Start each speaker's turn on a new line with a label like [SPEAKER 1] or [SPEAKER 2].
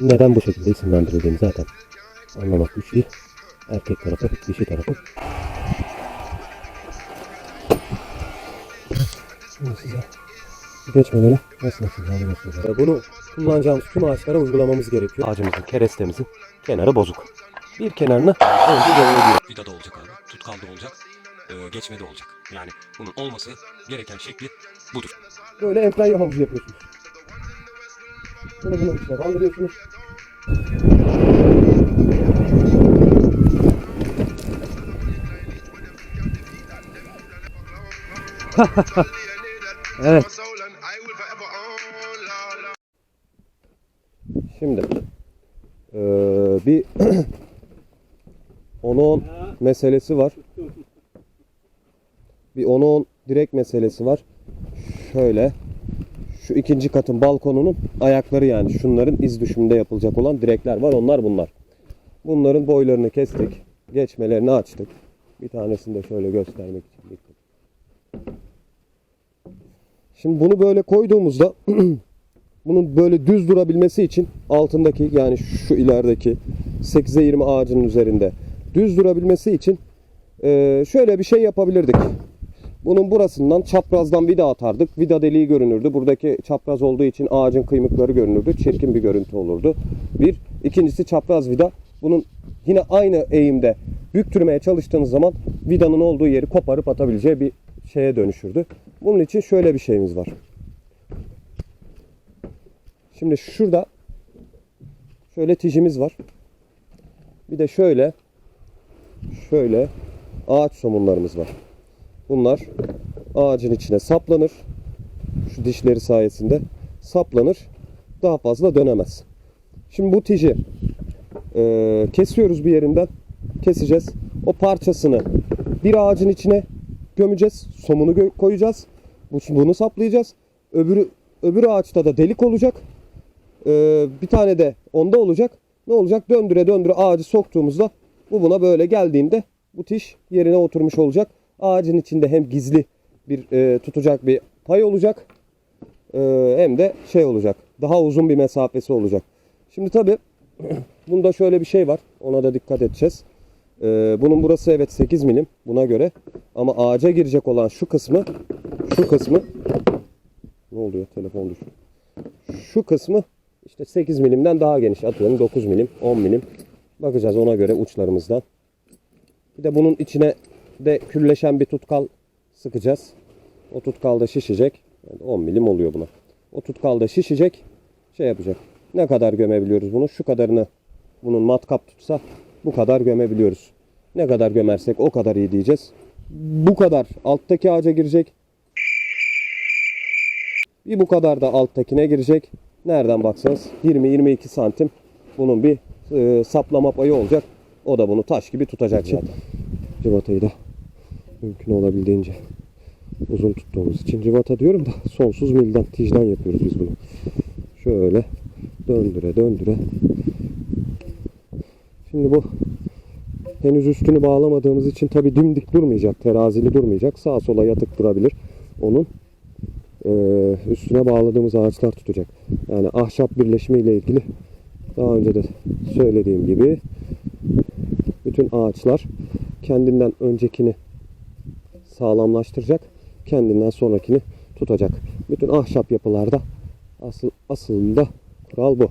[SPEAKER 1] Neden bu şekilde isimlendirildiğini zaten anlamak güç değil. Erkek tarafı, dişi tarafı. Şimdi size geçmeden nasıl nasıl göstereceğim. Bunu kullanacağımız tüm ağaçlara uygulamamız gerekiyor. Ağacımızın, kerestemizin kenarı bozuk. Bir kenarını önce doğruluyor.
[SPEAKER 2] Vida da olacak abi. Tutkal da olacak. Ee, geçme de olacak. Yani bunun olması gereken şekli budur.
[SPEAKER 1] Böyle enflay havuzu yapıyorsunuz. Böyle bunun içine kaldırıyorsunuz. evet. Şimdi eee, bir 10-10 meselesi var. Bir 10-10 direkt meselesi var. Şöyle şu ikinci katın balkonunun ayakları yani şunların iz düşümünde yapılacak olan direkler var. Onlar bunlar. Bunların boylarını kestik. Geçmelerini açtık. Bir tanesini de şöyle göstermek için dikkat. Şimdi bunu böyle koyduğumuzda bunun böyle düz durabilmesi için altındaki yani şu ilerideki 8'e 20 ağacının üzerinde düz durabilmesi için şöyle bir şey yapabilirdik. Bunun burasından çaprazdan vida atardık. Vida deliği görünürdü. Buradaki çapraz olduğu için ağacın kıymıkları görünürdü. Çirkin bir görüntü olurdu. Bir. ikincisi çapraz vida. Bunun yine aynı eğimde büktürmeye çalıştığınız zaman vidanın olduğu yeri koparıp atabileceği bir şeye dönüşürdü. Bunun için şöyle bir şeyimiz var. Şimdi şurada şöyle tijimiz var. Bir de şöyle şöyle ağaç somunlarımız var. Bunlar ağacın içine saplanır. Şu dişleri sayesinde saplanır. Daha fazla dönemez. Şimdi bu tiji eee, kesiyoruz bir yerinden. Keseceğiz. O parçasını bir ağacın içine gömeceğiz. Somunu gö- koyacağız. Bu- Bunu saplayacağız. Öbürü öbür ağaçta da delik olacak. Eee, bir tane de onda olacak. Ne olacak? Döndüre döndüre ağacı soktuğumuzda bu buna böyle geldiğinde bu tiş yerine oturmuş olacak. Ağacın içinde hem gizli bir e, tutacak bir pay olacak e, hem de şey olacak. Daha uzun bir mesafesi olacak. Şimdi tabi bunda şöyle bir şey var. Ona da dikkat edeceğiz. E, bunun burası evet 8 milim buna göre. Ama ağaca girecek olan şu kısmı şu kısmı ne oluyor telefon düşüyor. Şu kısmı işte 8 milimden daha geniş. Atıyorum 9 milim 10 milim. Bakacağız ona göre uçlarımızdan. Bir de bunun içine de külleşen bir tutkal sıkacağız. O tutkal da şişecek. Yani 10 milim oluyor buna. O tutkal da şişecek. Şey yapacak. Ne kadar gömebiliyoruz bunu? Şu kadarını bunun matkap tutsa bu kadar gömebiliyoruz. Ne kadar gömersek o kadar iyi diyeceğiz. Bu kadar alttaki ağaca girecek. Bir bu kadar da alttakine girecek. Nereden baksanız 20-22 santim bunun bir e, saplama payı olacak. O da bunu taş gibi tutacak zaten. Civatayı da mümkün olabildiğince uzun tuttuğumuz için civata diyorum da sonsuz milden tijden yapıyoruz biz bunu. Şöyle döndüre döndüre. Şimdi bu henüz üstünü bağlamadığımız için tabi dimdik durmayacak, terazili durmayacak. Sağa sola yatık durabilir. Onun eee, üstüne bağladığımız ağaçlar tutacak. Yani ahşap birleşimi ile ilgili daha önce de söylediğim gibi bütün ağaçlar kendinden öncekini sağlamlaştıracak, kendinden sonrakini tutacak. Bütün ahşap yapılarda asıl aslında kural bu.